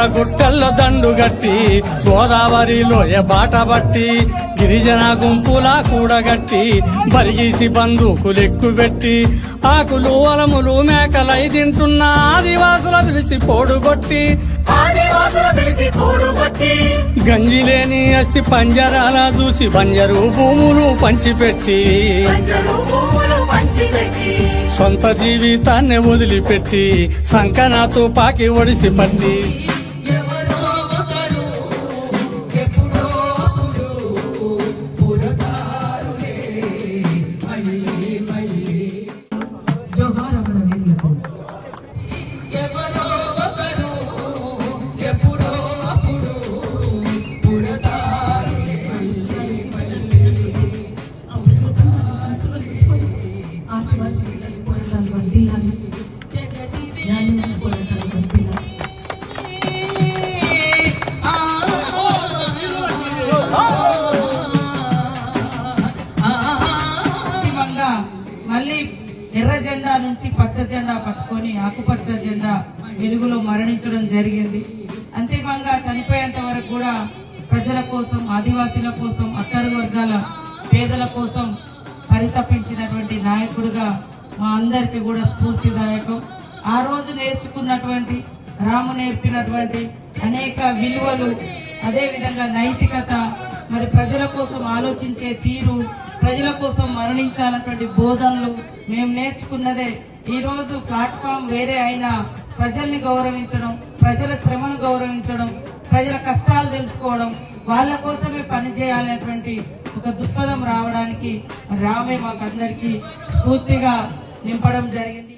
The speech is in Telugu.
కొండల గుట్టల్లో దండు గట్టి గోదావరిలో ఏ బాట బట్టి గిరిజన గుంపుల కూడగట్టి బరిగీసి బందూకులెక్కు పెట్టి ఆకులు అలములు మేకలై తింటున్న ఆదివాసుల పిలిచి పోడుగొట్టి గంజి లేని అస్థి పంజరాల చూసి బంజరు భూములు పంచిపెట్టి. పంజరు భూములు పంచిపెట్టి. సొంత జీవితాన్ని వదిలిపెట్టి సంకనాతో పాకి ఒడిసి పట్టి. పోరాటాలు మళ్ళీ ఎర్ర జెండా నుంచి పచ్చ జెండా పట్టుకొని ఆకుపచ్చ జెండా వెలుగులో మరణించడం జరిగింది. అంతిమంగా చనిపోయేంత వరకు కూడా ప్రజల కోసం ఆదివాసీల కోసం అట్టడుగు వర్గాల పేదల కోసం పరితపించినటువంటి నాయకుడుగా అందరికీ కూడా స్ఫూర్తిదాయకం. ఆ రోజు నేర్చుకున్నటువంటి రాము నేర్పినటువంటి అనేక విలువలు అదేవిధంగా నైతికత మరి ప్రజల కోసం ఆలోచించే తీరు ప్రజల కోసం మరణించాలన్నటువంటి బోధనలు మేము నేర్చుకున్నదే. ఈరోజు ప్లాట్ఫామ్ వేరే అయినా ప్రజల్ని గౌరవించడం ప్రజల శ్రమను గౌరవించడం ప్రజల కష్టాలు తెలుసుకోవడం వాళ్ళ కోసమే పనిచేయాలనేటువంటి ఒక దృక్పథం రావడానికి రామే మాకు అందరికీ స్ఫూర్తిగా నింపడం జరిగింది.